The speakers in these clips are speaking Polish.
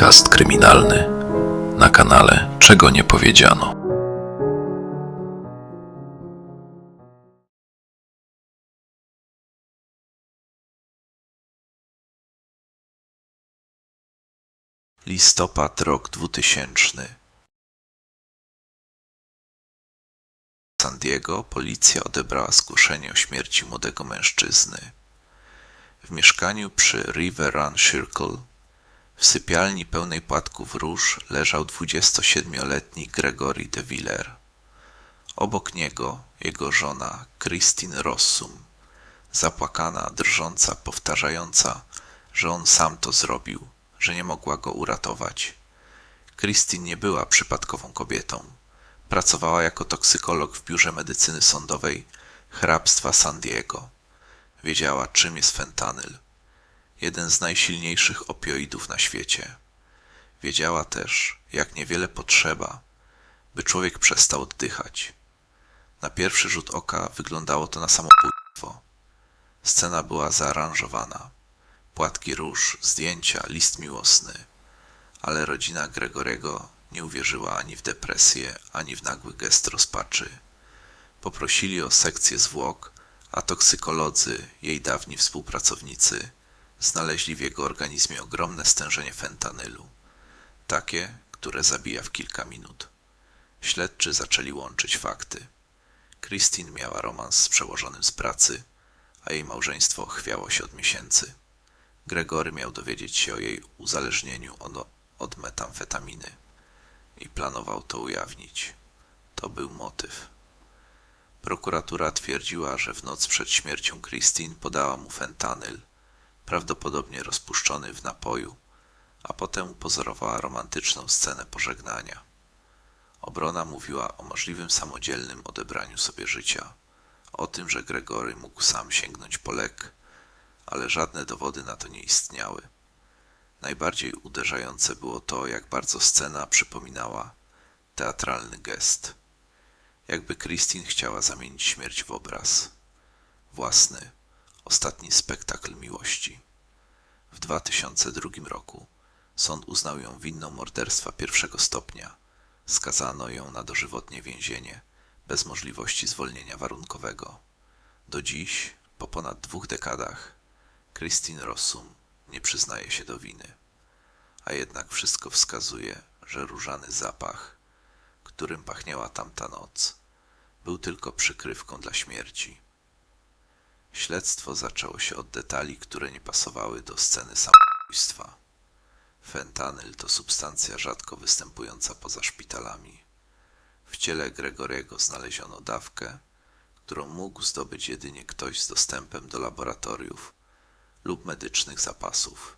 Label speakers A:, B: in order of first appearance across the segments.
A: Podcast kryminalny na kanale Czego nie powiedziano. Listopad rok 2000. San Diego policja odebrała zgłoszenie o śmierci młodego mężczyzny. W mieszkaniu przy River Run Circle w sypialni pełnej płatków róż leżał 27-letni Gregory de Viller. Obok niego jego żona Christine Rossum, zapłakana, drżąca, powtarzająca, że on sam to zrobił, że nie mogła go uratować. Christine nie była przypadkową kobietą. Pracowała jako toksykolog w biurze medycyny sądowej hrabstwa San Diego. Wiedziała, czym jest fentanyl jeden z najsilniejszych opioidów na świecie. Wiedziała też, jak niewiele potrzeba, by człowiek przestał oddychać. Na pierwszy rzut oka wyglądało to na samobójstwo. Scena była zaaranżowana. Płatki róż, zdjęcia, list miłosny. Ale rodzina Gregorego nie uwierzyła ani w depresję, ani w nagły gest rozpaczy. Poprosili o sekcję zwłok, a toksykolodzy, jej dawni współpracownicy, znaleźli w jego organizmie ogromne stężenie fentanylu, takie, które zabija w kilka minut. Śledczy zaczęli łączyć fakty. Christine miała romans z przełożonym z pracy, a jej małżeństwo chwiało się od miesięcy. Gregory miał dowiedzieć się o jej uzależnieniu od, od metamfetaminy i planował to ujawnić. To był motyw. Prokuratura twierdziła, że w noc przed śmiercią Christine podała mu fentanyl, prawdopodobnie rozpuszczony w napoju, a potem upozorowała romantyczną scenę pożegnania. Obrona mówiła o możliwym samodzielnym odebraniu sobie życia, o tym, że Gregory mógł sam sięgnąć po lek, ale żadne dowody na to nie istniały. Najbardziej uderzające było to, jak bardzo scena przypominała teatralny gest. Jakby Christine chciała zamienić śmierć w obraz. Własny, ostatni spektakl miłości. W 2002 roku sąd uznał ją winną morderstwa pierwszego stopnia. Skazano ją na dożywotnie więzienie, bez możliwości zwolnienia warunkowego. Do dziś, po ponad dwóch dekadach, Christine Rossum nie przyznaje się do winy. A jednak wszystko wskazuje, że różany zapach, którym pachniała tamta noc, był tylko przykrywką dla śmierci. Śledztwo zaczęło się od detali, które nie pasowały do sceny samobójstwa. Fentanyl to substancja rzadko występująca poza szpitalami. W ciele Gregorego znaleziono dawkę, którą mógł zdobyć jedynie ktoś z dostępem do laboratoriów lub medycznych zapasów.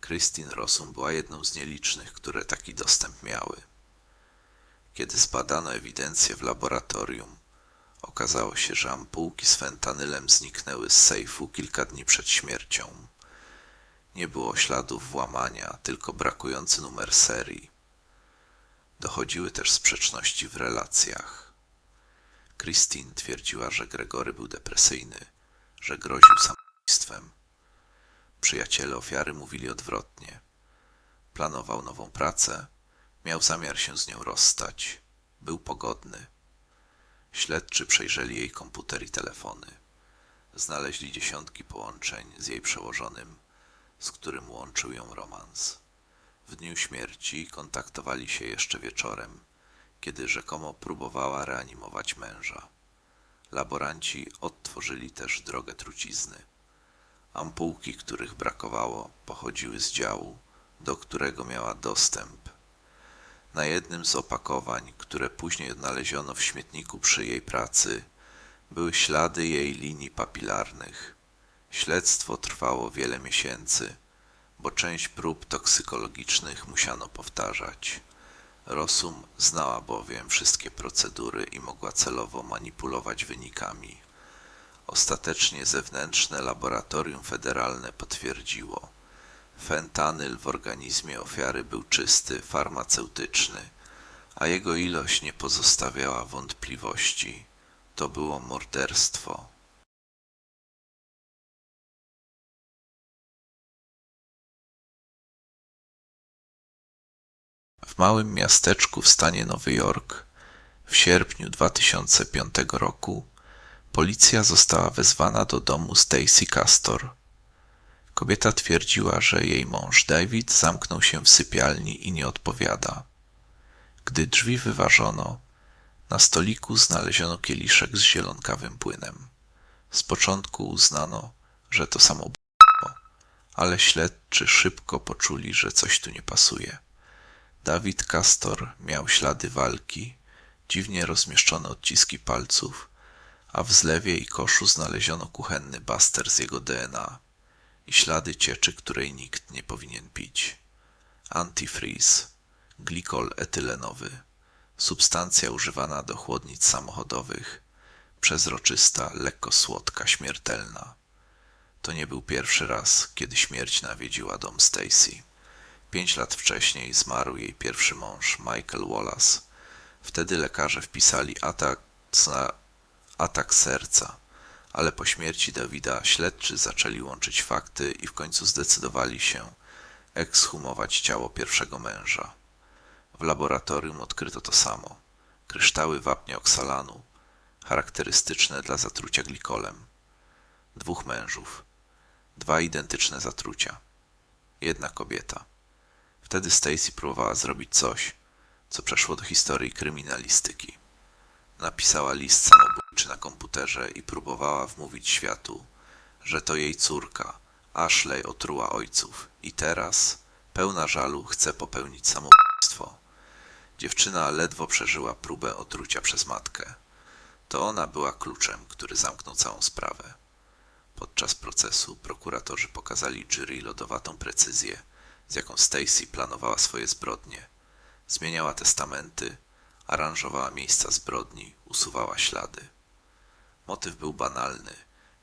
A: Christine Rossum była jedną z nielicznych, które taki dostęp miały. Kiedy zbadano ewidencję w laboratorium, Okazało się, że ampułki z fentanylem zniknęły z sejfu kilka dni przed śmiercią. Nie było śladów włamania, tylko brakujący numer serii. Dochodziły też sprzeczności w relacjach. Christine twierdziła, że Gregory był depresyjny, że groził samobójstwem. Przyjaciele ofiary mówili odwrotnie. Planował nową pracę, miał zamiar się z nią rozstać, był pogodny. Śledczy przejrzeli jej komputer i telefony. Znaleźli dziesiątki połączeń z jej przełożonym, z którym łączył ją romans. W dniu śmierci kontaktowali się jeszcze wieczorem, kiedy rzekomo próbowała reanimować męża. Laboranci odtworzyli też drogę trucizny. Ampułki, których brakowało, pochodziły z działu, do którego miała dostęp na jednym z opakowań, które później odnaleziono w śmietniku przy jej pracy, były ślady jej linii papilarnych. Śledztwo trwało wiele miesięcy, bo część prób toksykologicznych musiano powtarzać. Rosum znała bowiem wszystkie procedury i mogła celowo manipulować wynikami. Ostatecznie zewnętrzne laboratorium federalne potwierdziło, Fentanyl w organizmie ofiary był czysty, farmaceutyczny, a jego ilość nie pozostawiała wątpliwości. To było morderstwo. W małym miasteczku w stanie Nowy Jork w sierpniu 2005 roku policja została wezwana do domu Stacy Castor. Kobieta twierdziła, że jej mąż David zamknął się w sypialni i nie odpowiada. Gdy drzwi wyważono, na stoliku znaleziono kieliszek z zielonkawym płynem. Z początku uznano, że to samobójstwo, ale śledczy szybko poczuli, że coś tu nie pasuje. Dawid Castor miał ślady walki, dziwnie rozmieszczone odciski palców, a w zlewie i koszu znaleziono kuchenny baster z jego DNA i ślady cieczy, której nikt nie powinien pić. Antifreeze, glikol etylenowy, substancja używana do chłodnic samochodowych, przezroczysta, lekko słodka, śmiertelna. To nie był pierwszy raz, kiedy śmierć nawiedziła dom Stacy. Pięć lat wcześniej zmarł jej pierwszy mąż, Michael Wallace. Wtedy lekarze wpisali atak, atak serca, ale po śmierci Dawida śledczy zaczęli łączyć fakty i w końcu zdecydowali się ekshumować ciało pierwszego męża. W laboratorium odkryto to samo. Kryształy wapnia oksalanu, charakterystyczne dla zatrucia glikolem. Dwóch mężów, dwa identyczne zatrucia, jedna kobieta. Wtedy Stacy próbowała zrobić coś, co przeszło do historii kryminalistyki. Napisała list samobójczy na komputerze i próbowała wmówić światu, że to jej córka, Ashley, otruła ojców i teraz, pełna żalu, chce popełnić samobójstwo. Dziewczyna ledwo przeżyła próbę otrucia przez matkę. To ona była kluczem, który zamknął całą sprawę. Podczas procesu prokuratorzy pokazali jury lodowatą precyzję, z jaką Stacy planowała swoje zbrodnie. Zmieniała testamenty, aranżowała miejsca zbrodni, usuwała ślady. Motyw był banalny: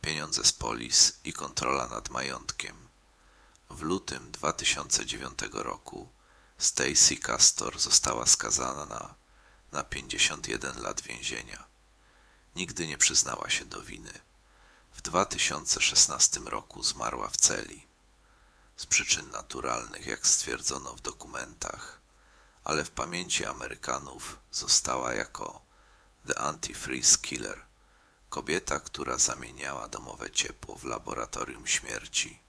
A: pieniądze z polis i kontrola nad majątkiem. W lutym 2009 roku Stacy Castor została skazana na, na 51 lat więzienia. Nigdy nie przyznała się do winy. W 2016 roku zmarła w celi. Z przyczyn naturalnych, jak stwierdzono w dokumentach, ale w pamięci Amerykanów została jako The Antifreeze Killer, kobieta, która zamieniała domowe ciepło w laboratorium śmierci.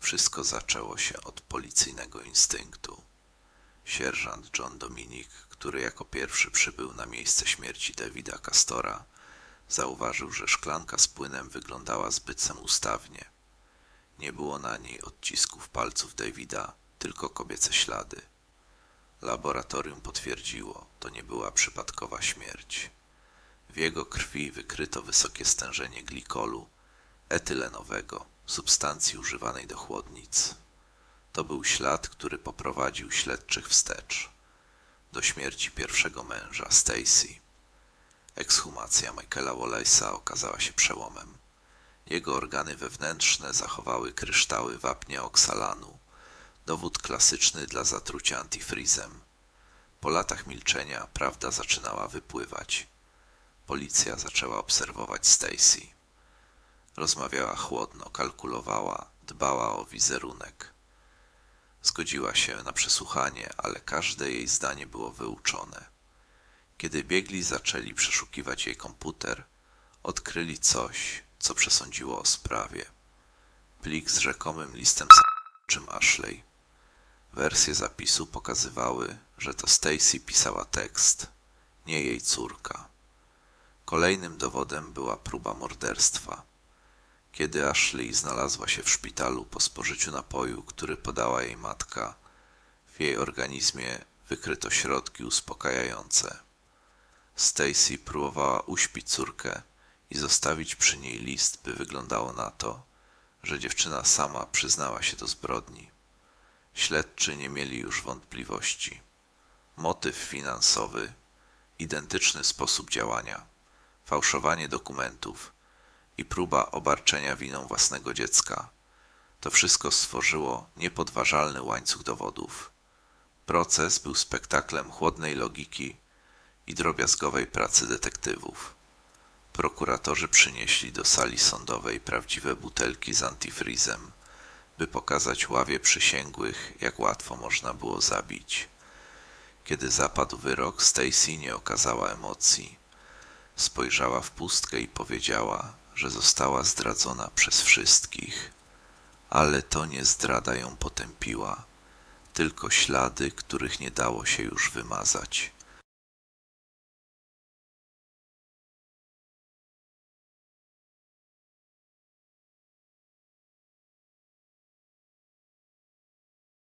A: Wszystko zaczęło się od policyjnego instynktu. Sierżant John Dominik, który jako pierwszy przybył na miejsce śmierci Davida Castora, zauważył, że szklanka z płynem wyglądała zbyt samostawnie. Nie było na niej odcisków palców Davida, tylko kobiece ślady. Laboratorium potwierdziło, to nie była przypadkowa śmierć. W jego krwi wykryto wysokie stężenie glikolu etylenowego, substancji używanej do chłodnic. To był ślad, który poprowadził śledczych wstecz do śmierci pierwszego męża, Stacy. Ekshumacja Michaela Wallace'a okazała się przełomem. Jego organy wewnętrzne zachowały kryształy wapnia oksalanu, dowód klasyczny dla zatrucia antifrizem. Po latach milczenia prawda zaczynała wypływać. Policja zaczęła obserwować Stacy. Rozmawiała chłodno, kalkulowała, dbała o wizerunek. Zgodziła się na przesłuchanie, ale każde jej zdanie było wyuczone. Kiedy biegli zaczęli przeszukiwać jej komputer, odkryli coś, co przesądziło o sprawie. Plik z rzekomym listem czym Ashley. Wersje zapisu pokazywały, że to Stacy pisała tekst, nie jej córka. Kolejnym dowodem była próba morderstwa. Kiedy Ashley znalazła się w szpitalu po spożyciu napoju, który podała jej matka, w jej organizmie wykryto środki uspokajające. Stacy próbowała uśpić córkę i zostawić przy niej list, by wyglądało na to, że dziewczyna sama przyznała się do zbrodni. Śledczy nie mieli już wątpliwości. Motyw finansowy, identyczny sposób działania, fałszowanie dokumentów i próba obarczenia winą własnego dziecka to wszystko stworzyło niepodważalny łańcuch dowodów. Proces był spektaklem chłodnej logiki i drobiazgowej pracy detektywów. Prokuratorzy przynieśli do sali sądowej prawdziwe butelki z antifrizem, by pokazać ławie przysięgłych, jak łatwo można było zabić. Kiedy zapadł wyrok, Stacy nie okazała emocji. Spojrzała w pustkę i powiedziała, że została zdradzona przez wszystkich. Ale to nie zdrada ją potępiła, tylko ślady, których nie dało się już wymazać.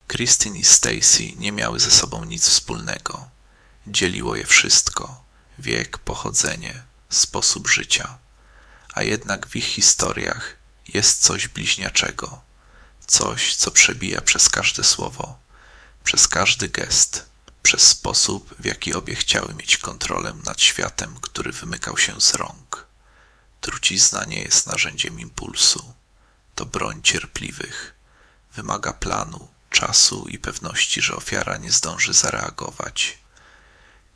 A: Christine i Stacy nie miały ze sobą nic wspólnego. Dzieliło je wszystko: wiek, pochodzenie, sposób życia. A jednak w ich historiach jest coś bliźniaczego, coś, co przebija przez każde słowo, przez każdy gest, przez sposób, w jaki obie chciały mieć kontrolę nad światem, który wymykał się z rąk. Trucizna nie jest narzędziem impulsu, to broń cierpliwych. Wymaga planu, czasu i pewności, że ofiara nie zdąży zareagować.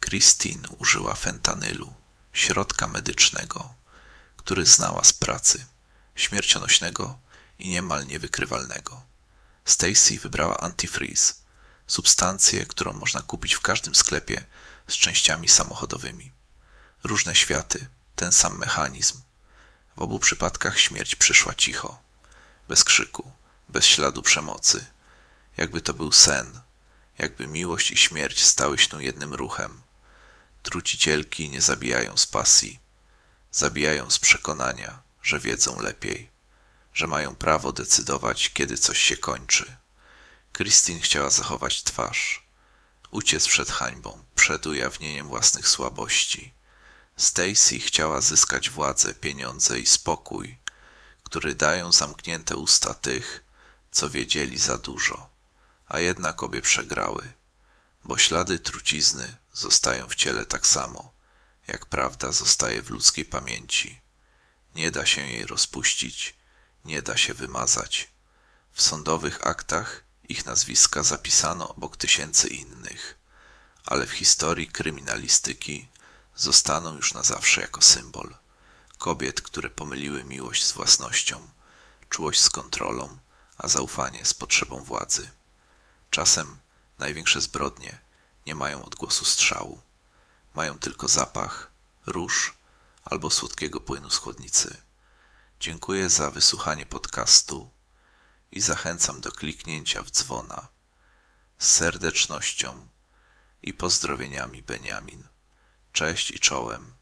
A: Christine użyła fentanylu, środka medycznego, który znała z pracy, śmiercionośnego i niemal niewykrywalnego. Stacy wybrała antifreeze, substancję, którą można kupić w każdym sklepie z częściami samochodowymi. Różne światy, ten sam mechanizm. W obu przypadkach śmierć przyszła cicho, bez krzyku, bez śladu przemocy, jakby to był sen, jakby miłość i śmierć stały się jednym ruchem. Trucicielki nie zabijają z pasji, zabijają z przekonania, że wiedzą lepiej, że mają prawo decydować, kiedy coś się kończy. Christine chciała zachować twarz, uciec przed hańbą, przed ujawnieniem własnych słabości. Stacy chciała zyskać władzę, pieniądze i spokój, który dają zamknięte usta tych, co wiedzieli za dużo, a jednak obie przegrały, bo ślady trucizny zostają w ciele tak samo, jak prawda zostaje w ludzkiej pamięci. Nie da się jej rozpuścić, nie da się wymazać. W sądowych aktach ich nazwiska zapisano obok tysięcy innych, ale w historii kryminalistyki zostaną już na zawsze jako symbol kobiet, które pomyliły miłość z własnością, czułość z kontrolą, a zaufanie z potrzebą władzy. Czasem największe zbrodnie nie mają odgłosu strzału, mają tylko zapach, róż albo słodkiego płynu z chłodnicy. Dziękuję za wysłuchanie podcastu i zachęcam do kliknięcia w dzwona. Z serdecznością i pozdrowieniami Beniamin. Cześć i czołem.